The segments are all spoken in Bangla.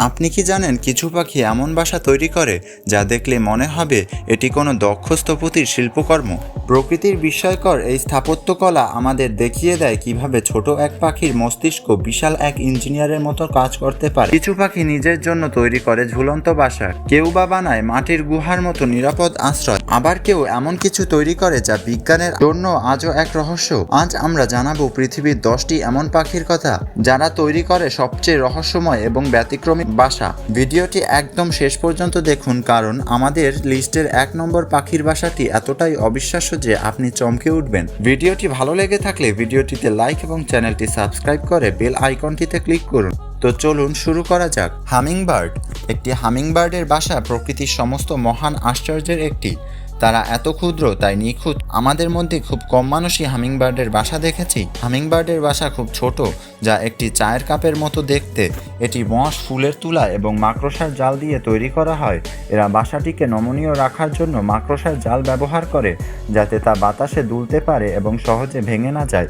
আপনি কি জানেন কিছু পাখি এমন বাসা তৈরি করে যা দেখলে মনে হবে এটি কোনো দক্ষ স্থপতির শিল্পকর্ম? প্রকৃতির বিস্ময়কর এই স্থাপত্যকলা আমাদের দেখিয়ে দেয় কীভাবে ছোট এক পাখির মস্তিষ্ক বিশাল এক ইঞ্জিনিয়ারের মতো কাজ করতে পারে। কিছু পাখি নিজের জন্য তৈরি করে ঝুলন্ত বাসা কেউ বা বানায় মাটির গুহার মতো নিরাপদ আশ্রয়। আবার কেউ এমন কিছু তৈরি করে যা বিজ্ঞানের জন্য আজও এক রহস্য। আজ আমরা জানাব পৃথিবীর দশটি এমন পাখির কথা যারা তৈরি করে সবচেয়ে রহস্যময় এবং ব্যতিক্রমী বাসা। ভিডিওটি একদম শেষ পর্যন্ত দেখুন কারণ আমাদের লিস্টের এক নম্বর পাখির বাসাটি এতটাই অবিশ্বাস্য যে আপনি চমকে উঠবেন। ভিডিওটি ভালো লেগে থাকলে ভিডিওটিতে লাইক এবং চ্যানেলটি সাবস্ক্রাইব করে বেল আইকনটিতে ক্লিক করুন। তো চলুন শুরু করা যাক। হামিংবার্ড। একটি হামিংবার্ডের বাসা প্রকৃতির সমস্ত মহান আশ্চর্যের একটি। তারা এত ক্ষুদ্র, তাই নিখুঁত। আমাদের মধ্যে খুব কম মানুষই হামিংবার্ডের বাসা দেখেছি। হামিংবার্ডের বাসা খুব ছোট, যা একটি চায়ের কাপের মতো দেখতে। এটি মশ, ফুলের তুলা এবং মাকড়সার জাল দিয়ে তৈরি করা হয়। এরা বাসাটিকে নমনীয় রাখার জন্য মাকড়সার জাল ব্যবহার করে, যাতে তা বাতাসে দুলতে পারে এবং সহজে ভেঙে না যায়।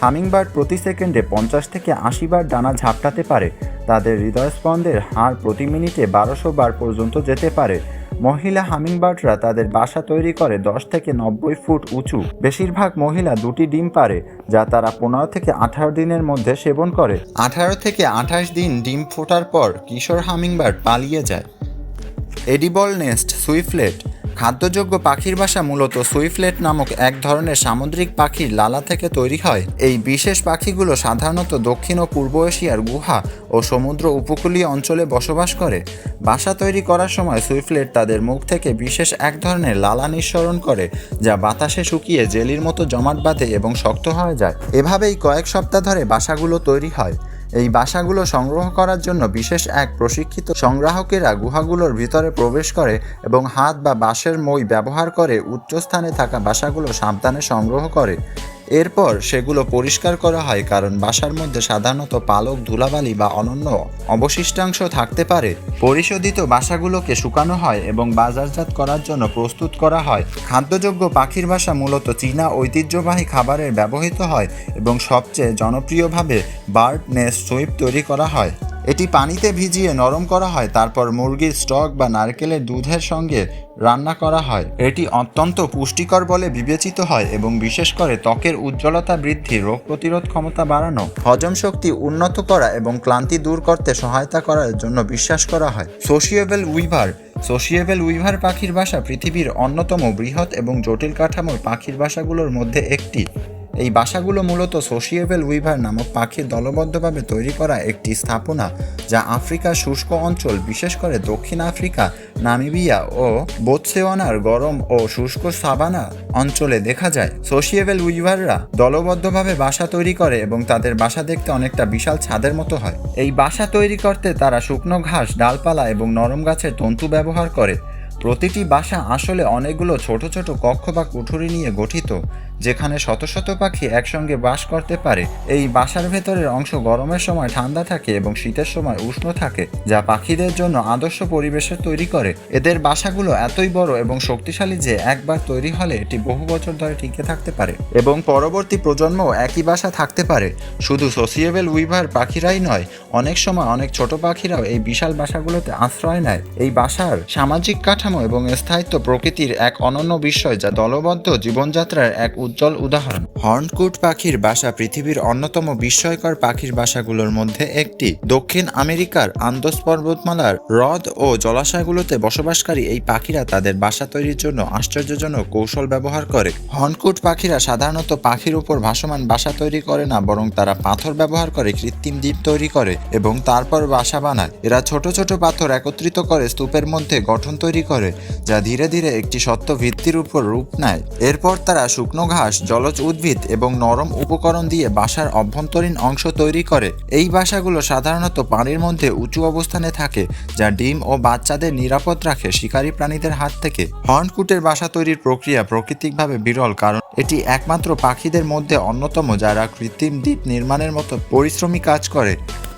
হামিংবার্ড প্রতি সেকেন্ডে পঞ্চাশ থেকে আশি বার ডানা ঝাপটাতে পারে। তাদের হৃদয়স্পন্দের হার প্রতি মিনিটে বারোশো বার পর্যন্ত যেতে পারে। মহিলা হামিংবার্ডরা তাদের বাসা তৈরি করে দশ থেকে নব্বই ফুট উঁচু। বেশিরভাগ মহিলা দুটি ডিম পারে, যা তারা পনেরো থেকে আঠারো দিনের মধ্যে সেবন করে। আঠারো থেকে আঠাশ দিন ডিম ফোটার পর কিশোর হামিংবার্ড পালিয়ে যায়। এডিবল নেস্ট সুইফলেট খাদ্যযোগ্য পাখির বাসা মূলত সুইফলেট নামক এক ধরনের সামুদ্রিক পাখির লালা থেকে তৈরি হয়। এই বিশেষ পাখিগুলো সাধারণত দক্ষিণ ও পূর্ব এশিয়ার গুহা ও সমুদ্র উপকূলীয় অঞ্চলে বসবাস করে। বাসা তৈরি করার সময় সুইফলেট তাদের মুখ থেকে বিশেষ এক ধরনের লালা নিঃসরণ করে, যা বাতাসে শুকিয়ে জেলির মতো জমাট বাঁধে এবং শক্ত হয়ে যায়। এভাবেই কয়েক সপ্তাহ ধরে বাসাগুলো তৈরি হয়। এই বাসাগুলো সংগ্রহ করার জন্য বিশেষ এক প্রশিক্ষিত সংগ্রাহকেরা গুহাগুলোর ভিতরে প্রবেশ করে এবং হাত বা বাঁশের মই ব্যবহার করে উচ্চস্থানে থাকা বাসাগুলো সাবধানে সংগ্রহ করে। এরপর সেগুলো পরিষ্কার করা হয় কারণ বাসার মধ্যে সাধারণত পালক, ধুলাবালি বা অনন্য অবশিষ্টাংশ থাকতে পারে। পরিশোধিত বাসাগুলোকে শুকানো হয় এবং বাজারজাত করার জন্য প্রস্তুত করা হয়। খাদ্যযোগ্য পাখির বাসা মূলত চীনা ঐতিহ্যবাহী খাবারের ব্যবহৃত হয় এবং সবচেয়ে জনপ্রিয়ভাবে বার্ড নেস্ট সুইপ তৈরি করা হয়। এটি পানিতে ভিজিয়ে নরম করা হয়, তারপর মুরগির স্টক বা নারকেলের দুধের সঙ্গে রান্না করা হয়। এটি অত্যন্ত পুষ্টিকর বলে বিবেচিত হয় এবং বিশেষ করে ত্বকের উজ্জ্বলতা বৃদ্ধি, রোগ প্রতিরোধ ক্ষমতা বাড়ানো, হজম শক্তি উন্নত করা এবং ক্লান্তি দূর করতে সহায়তা করার জন্য বিশ্বাস করা হয়। সোশিয়েবল উইভার সোশিয়েবল উইভার পাখির বাসা পৃথিবীর অন্যতম বৃহৎ এবং জটিল কাঠামোর পাখির বাসাগুলোর মধ্যে একটি। এই বাসাগুলো মূলত সোশিয়েবেল উইভার নামক পাখির দলবদ্ধভাবে তৈরি করা একটি স্থাপনা, যা আফ্রিকার শুষ্ক অঞ্চল, বিশেষ করে দক্ষিণ আফ্রিকা, নামিবিয়া ও বোৎসেওয়ানার গরম ও শুষ্ক সাবানা অঞ্চলে দেখা যায়। সোশিয়েবেল উইভাররা দলবদ্ধভাবে বাসা তৈরি করে এবং তাদের বাসা দেখতে অনেকটা বিশাল ছাদের মতো হয়। এই বাসা তৈরি করতে তারা শুকনো ঘাস, ডালপালা এবং নরম গাছের তন্তু ব্যবহার করে। প্রতিটি বাসা আসলে অনেকগুলো ছোট ছোট কক্ষ বা কুঠুরি নিয়ে গঠিত, যেখানে শত শত পাখি একসঙ্গে বাস করতে পারে। এই বাসার ভেতরের অংশ গরমের সময় ঠান্ডা থাকে এবং শীতের সময় উষ্ণ থাকে, যা পাখিদের জন্য আদর্শ পরিবেশের তৈরি করে। এদের বাসাগুলো এতই বড় এবং শক্তিশালী যে একবার তৈরি হলে এটি বহু বছর ধরে টিকে থাকতে পারে এবং পরবর্তী প্রজন্মও একই বাসা থাকতে পারে। শুধু সোসিয়েবল উইভার পাখিরাই নয়, অনেক সময় অনেক ছোট পাখিরাও এই বিশাল বাসাগুলোতে আশ্রয় নেয়। এই বাসার সামাজিক কাঠামো এবং স্থায়িত্ব প্রকৃতির এক অনন্য বিষয় যা দলবদ্ধ জীবনযাত্রার এক উজ্জ্বল উদাহরণ। হর্নকুট পাখির বাসা পৃথিবীর অন্যতম বিস্ময়কর পাখির বাসাগুলোর মধ্যে একটি। দক্ষিণ আমেরিকার আন্দোস পর্বতমালার হ্রদ ও জলাশয়গুলোতে বসবাসকারী এই পাখিরা তাদের বাসা তৈরির জন্য আশ্চর্যজনক কৌশল ব্যবহার করে। হর্নকুট পাখিরা সাধারণত পাখির উপর ভাসমান বাসা তৈরি করে না, বরং তারা পাথর ব্যবহার করে, কৃত্রিম দ্বীপ তৈরি করে এবং তারপর বাসা বানায়। এরা ছোট ছোট পাথর একত্রিত করে স্তূপের মধ্যে গঠন তৈরি করে। যা ধীরে ধীরে একটি সত্য ভিত্তির উপর রূপ নেয়। এরপর তারা শুকনো ঘাস, জলজ উদ্ভিদ এবং নরম উপকরণ দিয়ে বাসার অভ্যন্তরীণ অংশ তৈরি করে। এই বাসাগুলো সাধারণত পানির মধ্যে উঁচু অবস্থানে থাকে, যা ডিম ও বাচ্চাদের নিরাপদ রাখে শিকারী প্রাণীদের হাত থেকে। হর্নকুটের বাসা তৈরির প্রক্রিয়া প্রাকৃতিকভাবে বিরল, কারণ এটি একমাত্র পাখিদের মধ্যে অন্যতম, যারা কৃত্রিম দ্বীপ নির্মাণের মতো পরিশ্রমী কাজ করে।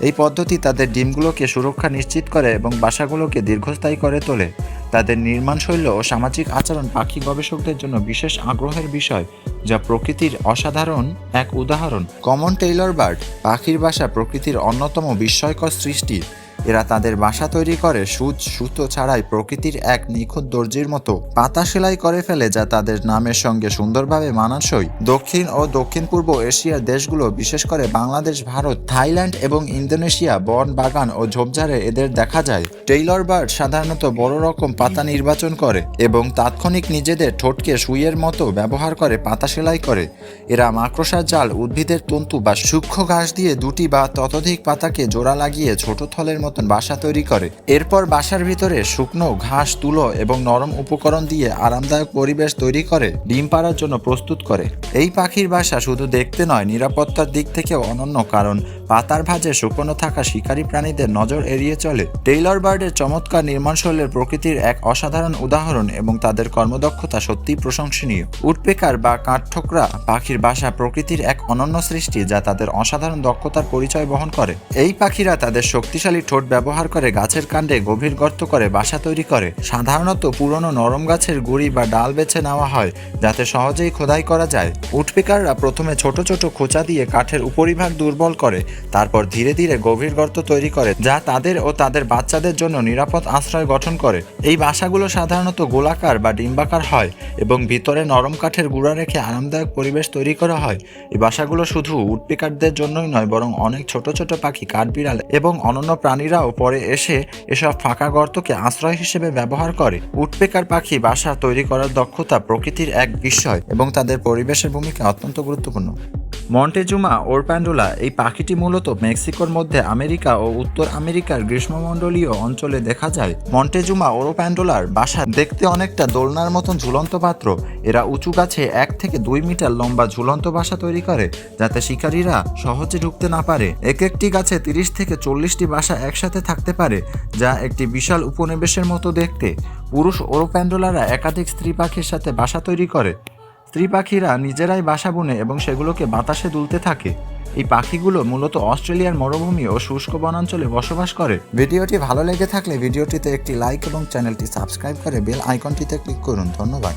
এই পদ্ধতি তাদের ডিমগুলোকে সুরক্ষা নিশ্চিত করে এবং বাসাগুলোকে দীর্ঘস্থায়ী করে তোলে। তাদের নির্মাণশৈলী ও সামাজিক আচরণ পাখি গবেষকদের জন্য বিশেষ আগ্রহের বিষয়, যা প্রকৃতির অসাধারণ এক উদাহরণ। কমন টেইলর বার্ড পাখির বাসা প্রকৃতির অন্যতম বিস্ময়কর সৃষ্টি। এরা তাদের বাসা তৈরি করে সুচ সুতো ছাড়াই প্রকৃতির এক নিখুঁত দর্জির মতো। পাতা সেলাই করে ফেলে যা তাদের নামের সঙ্গে সুন্দরভাবে মানানসই। দক্ষিণ ও দক্ষিণ পূর্ব এশিয়ার দেশগুলো, বিশেষ করে বাংলাদেশ, ভারত, থাইল্যান্ড এবং ইন্দোনেশিয়া, বন, বাগান ও ঝোপঝাড়ে এদের দেখা যায়। টেইলর বার্ড সাধারণত বড় রকম পাতা নির্বাচন করে এবং তাৎক্ষণিক নিজেদের ঠোঁটকে সুইয়ের মতো ব্যবহার করে পাতা সেলাই করে। এরা মাকড়সার জাল, উদ্ভিদের তন্তু বা সূক্ষ্ম ঘাস দিয়ে দুটি বা ততোধিক পাতাকে জোড়া লাগিয়ে ছোট থলের মতন বাসা তৈরি করে। এরপর বাসার ভিতরে শুকনো ঘাস, তুলো এবং নরম উপকরণ দিয়ে আরামদায়ক পরিবেশ তৈরি করে, ডিম পাড়ার জন্য প্রস্তুত করে। এই পাখির বাসা শুধু দেখতে নয়, নিরাপত্তার দিক থেকেও অনন্য, কারণ পাতার ভাঁজে শুকনো থাকা শিকারী প্রাণীদের নজর এড়িয়ে চলে। টেইলর বার্ডের চমৎকার নির্মাণশৈলের প্রকৃতির এক অসাধারণ উদাহরণ এবং তাদের কর্মদক্ষতা সত্যিই প্রশংসনীয়। উডপেকার বা কাঠঠোকরা পাখির বাসা প্রকৃতির এক অনন্য সৃষ্টি যা তাদের অসাধারণ দক্ষতার পরিচয় বহন করে। এই পাখিরা তাদের শক্তিশালী ঠোঁট ব্যবহার করে গাছের কাণ্ডে গভীর গর্ত করে বাসা তৈরি করে। সাধারণত পুরনো নরম গাছের গুড়ি বা ডাল বেছে নেওয়া হয়, যাতে সহজেই খোদাই করা যায়। উডপেকাররা প্রথমে ছোট ছোট খোঁচা দিয়ে কাঠের উপরিভাগ দুর্বল করে তারপর ধীরে ধীরে গভীর গর্ত তৈরি করে, যা তাদের ও তাদের বাচ্চাদের জন্য নিরাপদ আশ্রয় গঠন করে। এই বাসাগুলো সাধারণত গোলাকার বা ডিম্বাকার হয় এবং ভিতরে নরম কাঠের গুঁড়া রেখে আরামদায়ক পরিবেশ তৈরি করা হয়। এই বাসাগুলো শুধু উডপিকারদের জন্যই নয়, বরং অনেক ছোট ছোট পাখি, কাঠবিড়াল এবং অনন্য প্রাণীরাও পরে এসে এসব ফাঁকা গর্তকে আশ্রয় হিসেবে ব্যবহার করে। উডপেকার পাখি বাসা তৈরি করার দক্ষতা প্রকৃতির এক বিস্ময় এবং তাদের পরিবেশের ভূমিকা অত্যন্ত গুরুত্বপূর্ণ। মন্টেজুমা, ওরপ্যান্ডোলা এই পাখিটি মূলত মেক্সিকোর মধ্যে আমেরিকা ও উত্তর আমেরিকার গ্রীষ্মমণ্ডলীয় অঞ্চলে দেখা যায়। মন্টেজুমা, ওরোপ্যান্ডোলার বাসা দেখতে অনেকটা দোলনার মতন ঝুলন্ত পাত্র। এরা উঁচু গাছে এক থেকে দুই মিটার লম্বা ঝুলন্ত বাসা তৈরি করে, যাতে শিকারীরা সহজে ঢুকতে না পারে। এক একটি গাছে তিরিশ থেকে চল্লিশটি বাসা একসাথে থাকতে পারে, যা একটি বিশাল উপনিবেশের মতো দেখতে। পুরুষ ওরোপ্যান্ডোলারা একাধিক স্ত্রী পাখির সাথে বাসা তৈরি করে। স্ত্রী পাখিরা নিজেরাই বাসা বুনে এবং সেগুলোকে বাতাসে দুলতে থাকে। এই পাখিগুলো মূলত অস্ট্রেলিয়ার মরুভূমি ও শুষ্ক বনাঞ্চলে বসবাস করে। ভিডিওটি ভালো লেগে থাকলে ভিডিওটিতে একটি লাইক এবং চ্যানেলটি সাবস্ক্রাইব করে বেল আইকনটিতে ক্লিক করুন। ধন্যবাদ।